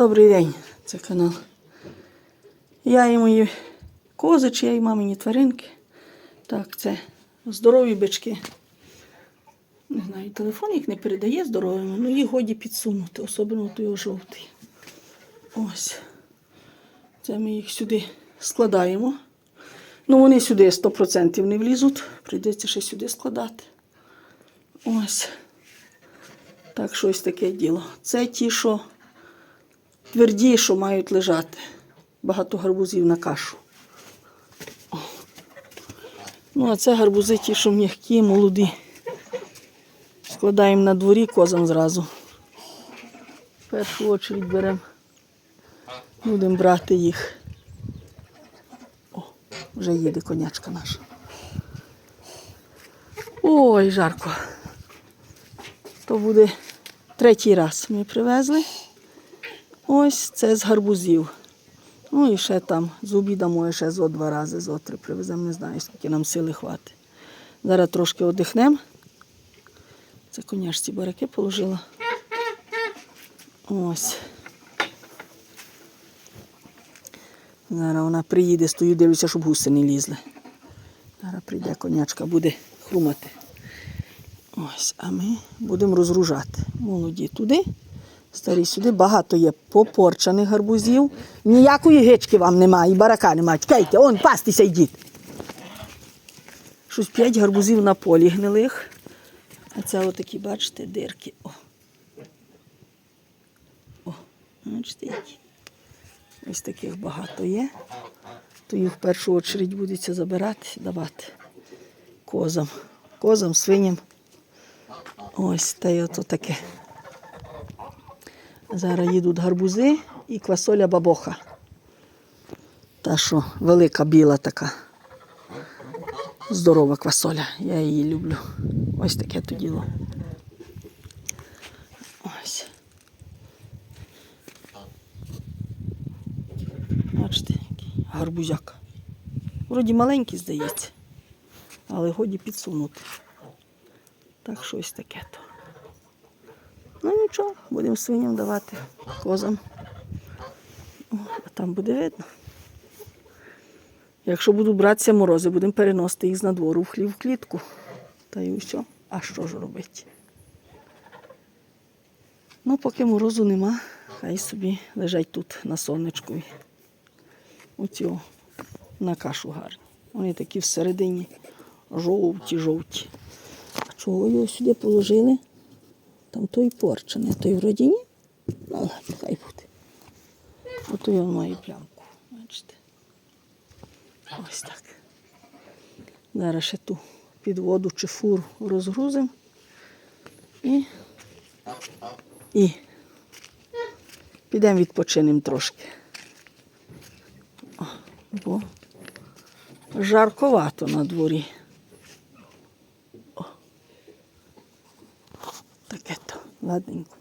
Добрий день, це канал. Я і мої козичі, я і мамині тваринки. Так, це здорові бички. Не знаю, телефон їх не передає здоровими, але їх годі підсунути, особливо той жовтий. Ось. Це ми їх сюди складаємо. Ну, вони сюди 100% не влізуть. Прийдеться ще сюди складати. Ось. Так, щось таке діло. Це ті, що тверді, що мають лежати. Багато гарбузів на кашу. Ну, а це гарбузи ті, що м'які, молоді. Складаємо на дворі козам зразу. Першу очередь беремо. Будемо брати їх. О, вже їде конячка наша. Ой, жарко. То буде третій раз ми привезли. Ось це з гарбузів. Ну і ще там з обіда моє ще зо два рази, зо три привеземо, не знаю, скільки нам сили хватить. Зараз трошки одихнемо. Це коняшці бараки положила. Ось. Зараз вона приїде, стою, дивлюся, щоб гуси не лізли. Зараз прийде конячка, буде хрумати. Ось, а ми будемо розгружати. Молоді туди, старі сюди. Багато є попорчаних гарбузів. Ніякої гички вам немає, і барака немає. Чекайте, он пастися йдіть. Щось п'ять гарбузів на полі гнилих. А це отакі, бачите, дирки. О. О, бачите, які. Ось таких багато є. То їх в першу чергу будеться забирати, давати козам. Козам, свиням. Ось та й ото таке. Зараз їдуть гарбузи і квасоля бабоха. Та що велика біла така. Здорова квасоля. Я її люблю. Ось таке то діло. Ось. Бачите, який гарбузяк. Вроді маленький, здається, але годі підсунути. Так щось таке то. Нічого, будемо свиням давати козам. О, а там буде видно. Якщо будуть братися морози, будемо переносити їх з надвору в хлів в клітку. Та й усе. А що ж робити? Ну, поки морозу нема, хай собі лежать тут на сонечку. Оці на кашу гарні. Вони такі всередині жовті-жовті. А чого його сюди положили? Там той порчений, той вроді ні. Ну, ладно, хай буде. Ото він має плямку. Бачите? Ось так. Зараз ще ту підводу чи фуру розгрузимо. І, і підемо відпочинемо трошки. О, бо жарковато на дворі. О. Таке то, ладненько.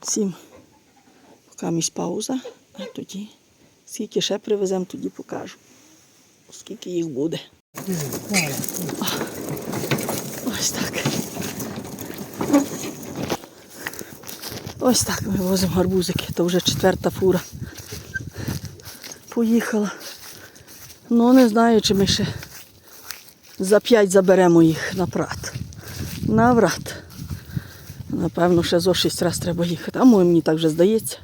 Всім поки місь пауза, а тоді скільки ще привеземо, тоді покажу. Скільки їх буде. Ось так. Ось так ми возимо гарбузики. То вже четверта фура. Поїхала. Ну, не знаю, чи ми ще за п'ять заберемо їх на прат. На врат. Напевно, ще зо шість разів треба їхати. А може, мені так вже здається.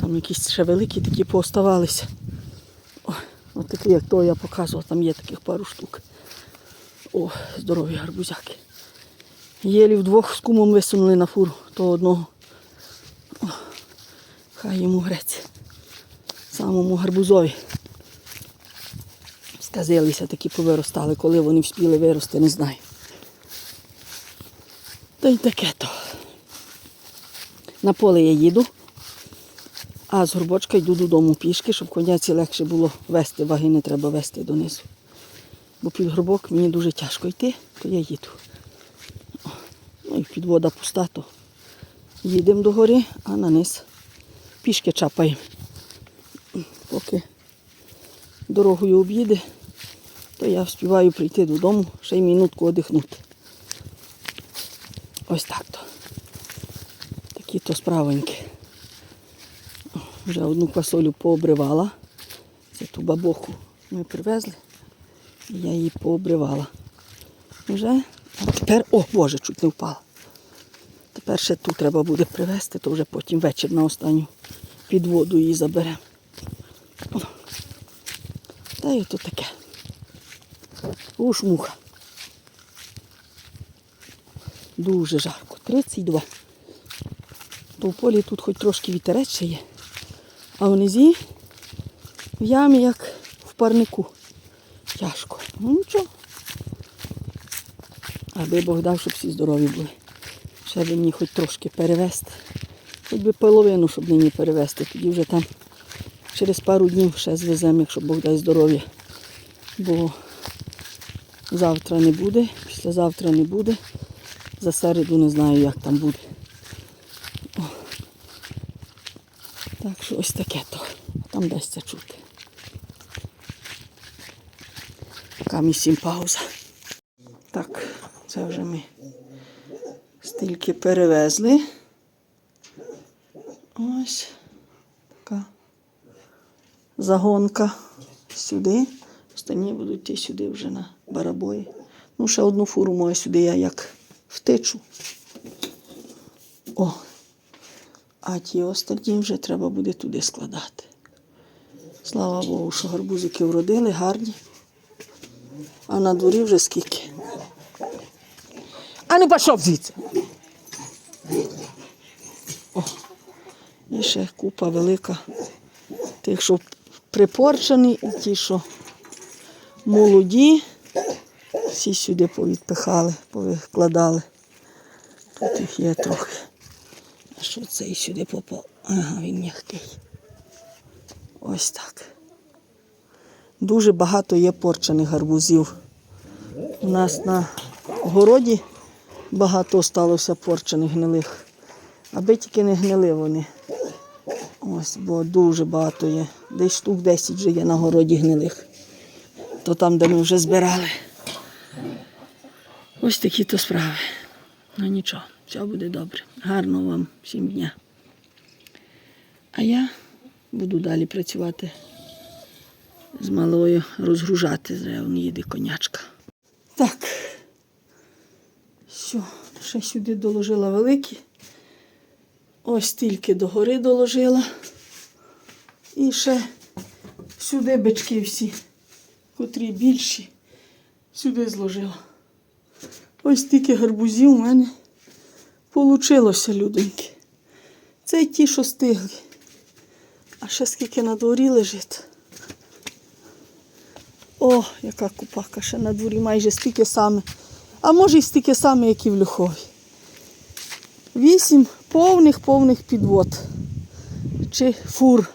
Там якісь ще великі такі пооставалися. О, от такі, як то я показував, там є таких пару штук. О, здорові гарбузяки. Єлі вдвох з кумом висунули на фуру то одного. О, хай йому грець. Самому гарбузові. Сказилися, такі повиростали, коли вони вспіли вирости, не знаю. Та й таке то. На поле я їду, а з горбочка йду додому пішки, щоб коняці легше було вести, ваги не треба вести донизу. Бо під горбок мені дуже тяжко йти, то я їду. Ну і підвода пуста, то їдемо до гори, а на низ пішки чапаємо. Поки дорогою об'їде, то я співаю прийти додому, ще й минутку одихнути. Ось так то. Такі то справоньки. Вже одну квасолю пообривала. Це ту бабоху ми привезли. І я її пообривала. Вже. А тепер, о, Боже, чуть не впала. Тепер ще ту треба буде привезти, то вже потім вечір на останню під воду її заберемо. Та й ото таке. Уж муха. Дуже жарко. 32. То в полі тут хоч трошки вітерець є. А внизі в ямі, як в парнику. Тяжко. Ну нічого. Аби Бог дав, щоб всі здорові були. Ще би мені хоч трошки перевезти. Хоч би половину, щоб нині перевезти. Тоді вже там через пару днів ще звеземо, якщо Бог дасть здоров'я. Бо завтра не буде, післязавтра не буде. За середу не знаю, як там буде. О. Так що ось таке то. Там це чути. Камі сім пауза. Так, це вже ми стільки перевезли. Ось така загонка сюди. Останні будуть йти сюди вже на барабої. Ну, ще одну фуру маю сюди я як втечу. О. А ті останні вже треба буде туди складати. Слава Богу, що гарбузики вродили, гарні. А на дворі вже скільки. А ну пішов звідси. О, і ще купа велика. Тих, що припорчені, і ті, що молоді, всі сюди повідпихали, повикладали. Тут їх є трохи. А що цей сюди попав? Ага, він м'який. Ось так. Дуже багато є порчених гарбузів. У нас на городі багато сталося порчених гнилих. Аби тільки не гнили вони. Ось, бо дуже багато є. Десь штук 10 вже є на городі гнилих. То там, де ми вже збирали. Ось такі то справи. Ну нічого, все буде добре. Гарного вам всім дня. А я буду далі працювати з малою, розгружати. Зря он їде конячка. Так. Все, ще сюди доложила великі. Ось тільки догори доложила. І ще сюди бички всі, котрі більші, сюди зложила. Ось тільки гарбузів у мене получилося, людоньки. Це ті, що стигли. А ще скільки на дворі лежить. О, яка купака, ще на дворі майже стільки саме. А може й стільки саме, як і в Люхові. Вісім повних повних підвод. Чи фур,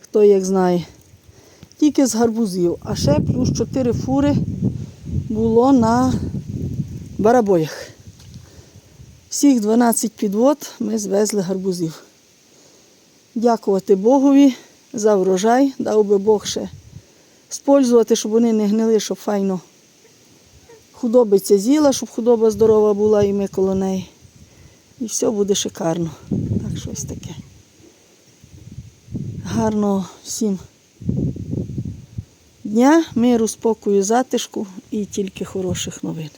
хто як знає. Тільки з гарбузів. А ще плюс чотири фури було на барабоях. Всіх 12 підвод ми звезли гарбузів. Дякувати Богові за врожай. Дав би Бог ще спользувати, щоб вони не гнили, щоб файно худобиця з'їла, щоб худоба здорова була і ми коло неї. І все буде шикарно. Так що ось таке. Гарного всім дня, миру, спокою, затишку і тільки хороших новин.